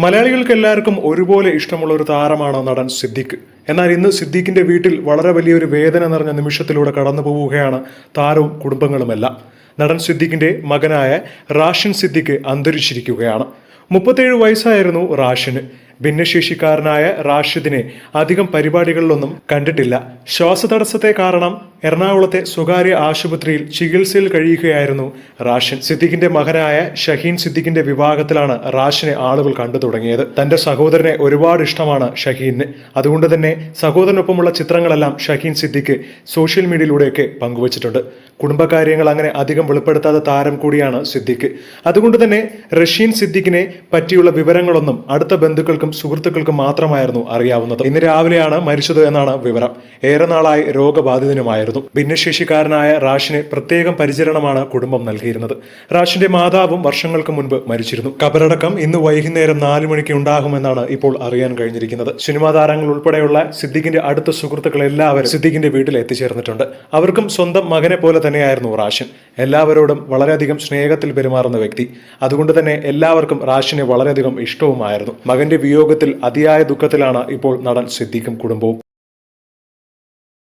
മലയാളികൾക്ക് എല്ലാവർക്കും ഒരുപോലെ ഇഷ്ടമുള്ള ഒരു താരമാണ് നടൻ സിദ്ദിഖ്? എന്നാൽ ഇന്ന് സിദ്ദിഖിന്റെ വീട്ടിൽ വളരെ വലിയൊരു വേദന നിറഞ്ഞ നിമിഷത്തിലൂടെ കടന്നു പോവുകയാണ് താരവും കുടുംബങ്ങളുമെല്ലാം. നടൻ സിദ്ദിഖിന്റെ മകനായ റാഷിൻ സിദ്ദിഖ് അന്തരിച്ചിരിക്കുകയാണ്. മുപ്പത്തേഴ് വയസ്സായിരുന്നു റാഷിന്. ഭിന്നശേഷിക്കാരനായ റാഷിദിനെ അധികം പരിപാടികളിലൊന്നും കണ്ടിട്ടില്ല. ശ്വാസതടസ്സത്തെ കാരണം എറണാകുളത്തെ സ്വകാര്യ ആശുപത്രിയിൽ ചികിത്സയിൽ കഴിയുകയായിരുന്നു റാഷിൻ. സിദ്ദിഖിന്റെ മകനായ ഷഹീൻ സിദ്ദിഖിന്റെ വിവാഹത്തിലാണ് റാഷിനെ ആളുകൾ കണ്ടു തുടങ്ങിയത്. തന്റെ സഹോദരനെ ഒരുപാട് ഇഷ്ടമാണ് ഷഹീന് അതുകൊണ്ട് തന്നെ സഹോദരനൊപ്പമുള്ള ചിത്രങ്ങളെല്ലാം ഷഹീൻ സിദ്ദിഖ് സോഷ്യൽ മീഡിയയിലൂടെയൊക്കെ പങ്കുവച്ചിട്ടുണ്ട്. കുടുംബകാര്യങ്ങൾ അങ്ങനെ അധികം വെളിപ്പെടുത്താത്ത താരം കൂടിയാണ് സിദ്ദിഖ്. അതുകൊണ്ട് തന്നെ റഷ്യൻ സിദ്ദിഖിനെ പറ്റിയുള്ള വിവരങ്ങളൊന്നും അടുത്ത ബന്ധുക്കൾക്കും സുഹൃത്തുക്കൾക്കും മാത്രമായിരുന്നു അറിയാവുന്നത്. ഇന്ന് രാവിലെയാണ് മരിച്ചത് എന്നാണ് വിവരം. ഏറെ നാളായി രോഗബാധിതനുമായിരുന്നു. ഭിന്നശേഷിക്കാരനായ റാഷിന് പ്രത്യേകം പരിചരണമാണ് കുടുംബം നൽകിയിരുന്നത്. റാഷിന്റെ മാതാവും വർഷങ്ങൾക്ക് മുൻപ് മരിച്ചിരുന്നു. കബറടക്കം ഇന്ന് വൈകുന്നേരം നാലു മണിക്ക് ഉണ്ടാകുമെന്നാണ് ഇപ്പോൾ അറിയാൻ കഴിഞ്ഞിരിക്കുന്നത്. സിനിമാ താരങ്ങൾ ഉൾപ്പെടെയുള്ള സിദ്ദിഖിന്റെ അടുത്ത സുഹൃത്തുക്കൾ എല്ലാവരും സിദ്ദിഖിന്റെ വീട്ടിൽ എത്തിച്ചേർന്നിട്ടുണ്ട്. അവർക്കും സ്വന്തം മകനെ പോലെ തന്നെയായിരുന്നു റാഷൻ എല്ലാവരോടും വളരെയധികം സ്നേഹത്തിൽ പെരുമാറുന്ന വ്യക്തി. അതുകൊണ്ട് തന്നെ എല്ലാവർക്കും റാഷിനെ വളരെയധികം ഇഷ്ടവുമായിരുന്നു. മകന്റെ വിയോഗത്തിൽ അതിയായ ദുഃഖത്തിലാണ് ഇപ്പോൾ നടൻ സിദ്ദീഖും കുടുംബവും.